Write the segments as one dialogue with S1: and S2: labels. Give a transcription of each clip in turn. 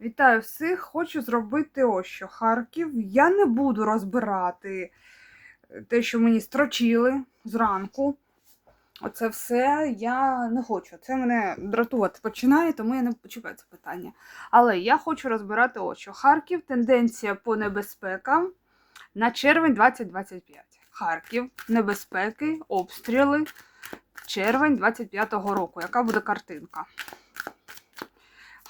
S1: Вітаю всіх! Хочу зробити ось що Харків. Я не буду розбирати е, те, що мені строчили зранку. Оце все я не хочу. Це мене дратувати починає, тому я не почекаю це питання. Але я хочу розбирати ось що Харків. Тенденція по небезпекам на червень 2025. Харків, небезпеки, обстріли. Червень 25-го року. Яка буде картинка?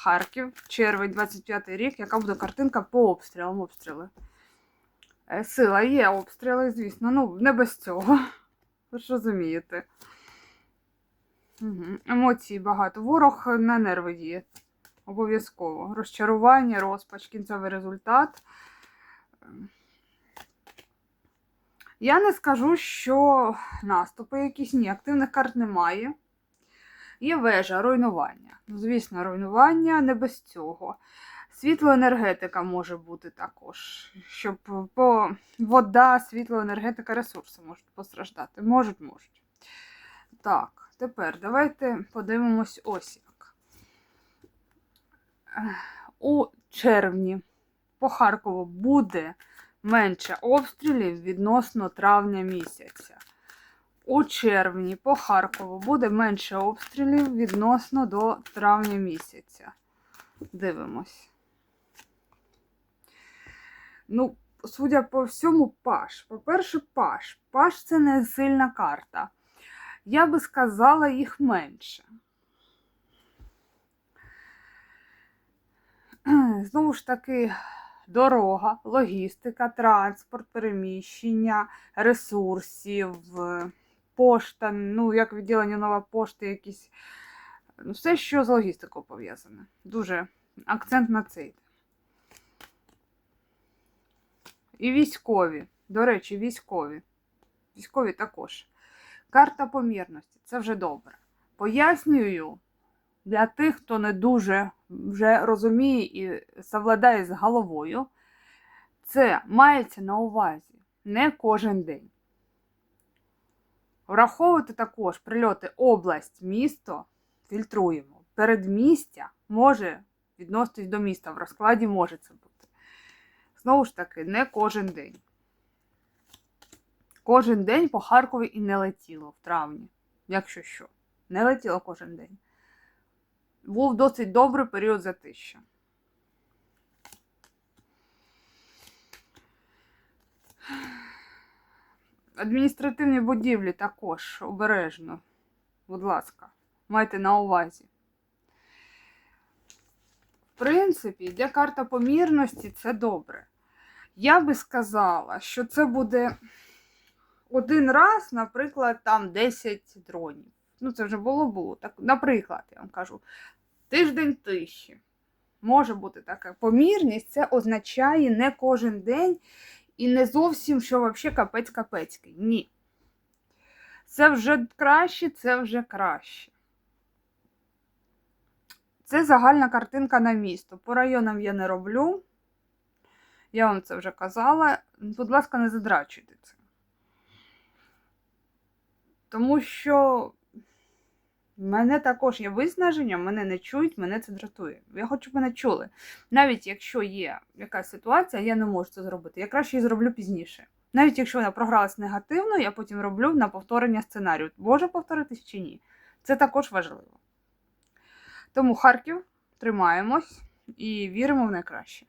S1: Харків, червень 25 рік, яка буде картинка по обстрілам. Обстріли. Е, Сила є обстріли, звісно, ну не без цього. Ви ж розумієте. Угу. Емоцій багато. Ворог на нерви діє. Обов'язково. Розчарування, розпач, кінцевий результат. Я не скажу, що наступи якісь, ні, активних карт немає. Є вежа, руйнування. Ну, звісно, руйнування не без цього. Світлоенергетика може бути також. Щоб по вода, світлоенергетика, ресурси можуть постраждати. Можуть, можуть. Так, тепер давайте подивимось ось як. У червні по Харкову буде менше обстрілів відносно травня місяця. У червні по Харкову буде менше обстрілів відносно до травня місяця. Дивимось. Ну, судя по всьому, паш. По-перше, паш. Паш це не сильна карта. Я би сказала їх менше. Знову ж таки, дорога, логістика, транспорт, переміщення, ресурсів, пошта, ну, як відділення нова пошти, якісь. Ну, все, що з логістикою пов'язане. Дуже акцент на це йде. І військові. До речі, військові. Військові також. Карта помірності це вже добре. Пояснюю для тих, хто не дуже вже розуміє і совладає з головою. Це мається на увазі не кожен день. Враховувати також прильоти область, місто фільтруємо. Передмістя може відноситись до міста. В розкладі може це бути. Знову ж таки, не кожен день. Кожен день по Харкові і не летіло в травні, якщо що. Не летіло кожен день. Був досить добрий період затища. Адміністративні будівлі також обережно. Будь ласка, майте на увазі. В принципі, йде карта помірності, це добре. Я би сказала, що це буде один раз, наприклад, там 10 дронів. Ну, це вже було було. Так, Наприклад, я вам кажу, тиждень тиші. Може бути така помірність, це означає не кожен день і не зовсім, що взагалі капець капецький. Ні. Це вже краще, це вже краще. Це загальна картинка на місто. По районам я не роблю. Я вам це вже казала. Будь ласка, не задрачуйте це. Тому що мене також є виснаження, мене не чують, мене це дратує. Я хочу, щоб мене чули. Навіть якщо є якась ситуація, я не можу це зробити. Я краще її зроблю пізніше. Навіть якщо вона програлась негативно, я потім роблю на повторення сценарію. Може повторитись чи ні. Це також важливо. Тому Харків тримаємось і віримо в найкраще.